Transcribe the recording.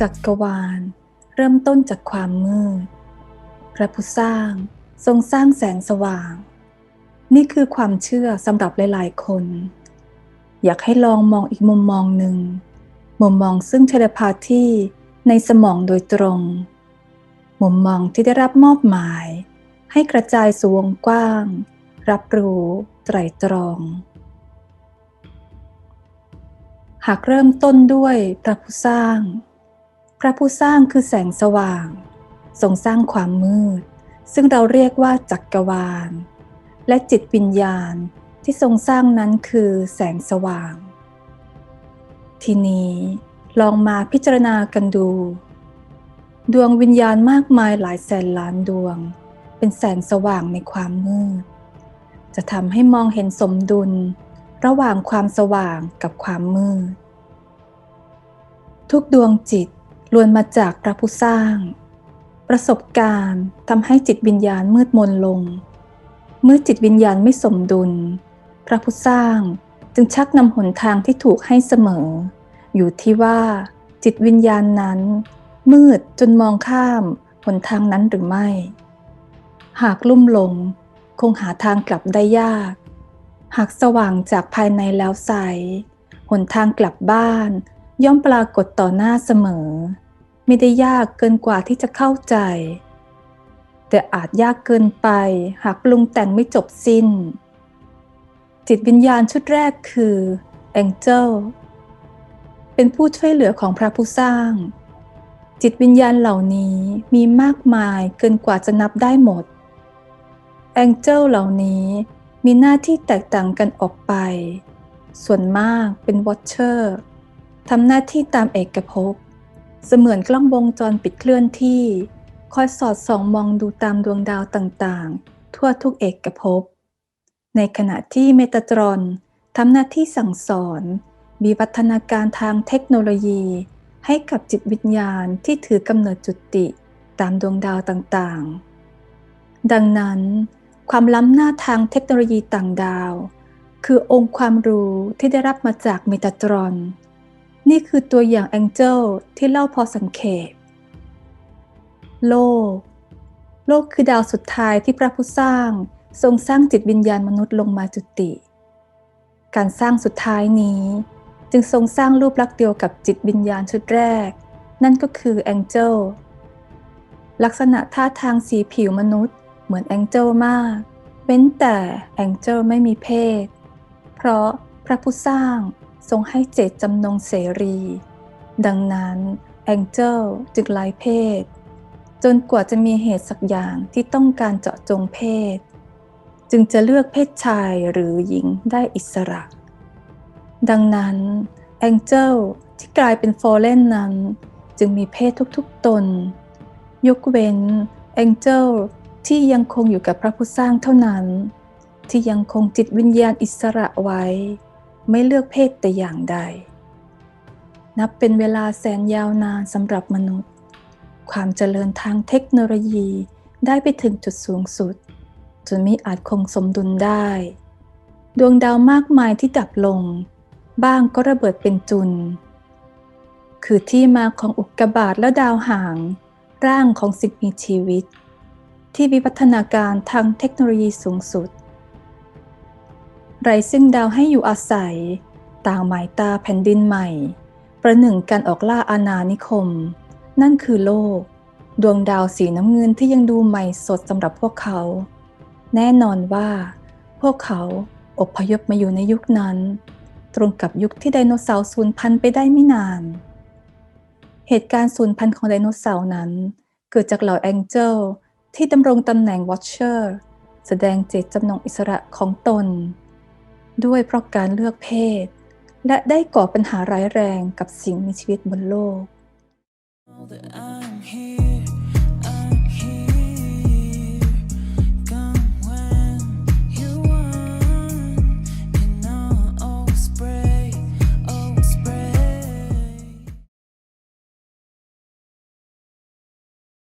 จักรวาล เริ่มต้นจากความมืด พระผู้สร้างทรงสร้างแสงสว่าง นี่คือความเชื่อสำหรับหลาย ๆ คน อยากให้ลองมองอีกมุมมองหนึ่ง มุมมองซึ่งเทเลพาธีในสมองโดยตรง มุมมองที่ได้รับมอบหมาย ให้กระจายสู่วงกว้าง รับรู้ไตรตรอง หากเริ่มต้นด้วยพระผู้สร้าง พระผู้สร้างคือแสงสว่างทรงสร้างความมืด ซึ่งเราเรียกว่าจักรวาล และจิตวิญญาณที่ทรงสร้างนั้นคือแสงสว่าง ทีนี้ลองมาพิจารณากันดู ดวงวิญญาณมากมายหลายแสนล้านดวง เป็นแสงสว่างในความมืด จะทำให้มองเห็นสมดุล ระหว่างความสว่างกับความมืด ทุกดวงจิตล้วนมาจากพระผู้สร้าง ประสบการณ์ทำให้จิตวิญญาณมืดมนลง เมื่อจิตวิญญาณไม่สมดุล พระผู้สร้างจึงชักนำหนทางที่ถูกให้เสมอ อยู่ที่ว่า จิตวิญญาณนั้น มืดจนมองข้ามหนทางนั้นหรือไม่ หากลุ่มหลง คงหาทางกลับได้ยาก หากสว่างจากภายในแล้วใสหนทางกลับบ้าน ย่อมปรากฏต่อหน้าเสมอ ไม่ได้ยากเกินกว่าที่จะเข้าใจ แต่อาจยากเกินไป หากปรุงแต่งไม่จบสิ้น จิตวิญญาณชุดแรกคือ Angel เป็นผู้ช่วยเหลือของพระผู้สร้าง จิตวิญญาณเหล่านี้มีมากมายเกินกว่าจะนับได้หมด Angel เหล่านี้มีหน้าที่แตกต่างกันออกไป ส่วนมากเป็น Watcher ทำหน้าที่ตามเอกภพ เสมือนกล้องวงจรปิดเคลื่อนที่ คอยสอดส่องมองดูตามดวงดาวต่างๆ ทั่วทุกเอกภพ ในขณะที่เมตาตรอนทำหน้าที่สั่งสอน มีวัฒนาการทางเทคโนโลยี ให้กับจิตวิญญาณที่ถือกำเนิดจุติตามดวงดาวต่างๆ ดังนั้น ความล้ำหน้าทางเทคโนโลยีต่างดาว คือองค์ความรู้ที่ได้รับมาจากเมตาตรอน นี่คือตัวอย่างแองเจิลที่เล่าพอสังเขปโลก โลกคือดาวสุดท้ายที่พระผู้สร้างทรงสร้างจิตวิญญาณมนุษย์ลงมาจุติ การสร้างสุดท้ายนี้ จึงทรงสร้างรูปลักษณ์เดียวกับจิตวิญญาณชุดแรก นั่นก็คือแองเจิลลักษณะท่าทางสีผิวมนุษย์ เหมือนแองเจิลมาก เว้นแต่แองเจิลไม่มีเพศ เพราะพระผู้สร้างทรงให้เจตจำนงเสรี ดังนั้นแองเจิลจึงไร้เพศ จนกว่าจะมีเหตุสักอย่างที่ต้องการเจาะจงเพศ จึงจะเลือกเพศชายหรือหญิงได้อิสระ ดังนั้นแองเจิลที่กลายเป็นโฟเลนนั้น จึงมีเพศทุกๆตน ยกเว้นแองเจิล ที่ยังคงอยู่กับพระผู้สร้างเท่านั้น ที่ยังคงจิตวิญญาณอิสระไว้ ไม่เลือกเพศแต่อย่างใด นับเป็นเวลาแสนยาวนานสำหรับมนุษย์ ความเจริญทางเทคโนโลยีได้ไปถึงจุดสูงสุด จนม่อาจคงสมดุลได้ ดวงดาวมากมายที่ดับลง บ้างก็ระเบิดเป็นจุน คือที่มาของอุกกาบาตและดาวหาง ร่างของสิ่งมีชีวิต ที่วิวัฒนาการทางเทคโนโลยีสูงสุด ไรซึ่งดาวให้อยู่อาศัย ต่างหมายตาแผ่นดินใหม่ ประหนึ่งการออกล่าอาณานิคม นั่นคือโลก ดวงดาวสีน้ำเงินที่ยังดูใหม่สดสำหรับพวกเขา แน่นอนว่า พวกเขาอพยพมาอยู่ในยุคนั้น ตรงกับยุคที่ไดโนเสาร์สูญพันธุ์ไปได้ไม่นาน เหตุการณ์สูญพันธุ์ของไดโนเสาร์นั้น เกิดจากเหล่าแองเจิล ที่ดำรงตำแหน่งวอชเชอร์แสดงเจตจำนงอิสระของตน ด้วยเพราะการเลือกเพศ และได้ก่อปัญหาร้ายแรงกับสิ่งมีชีวิตบนโลก that I'm here.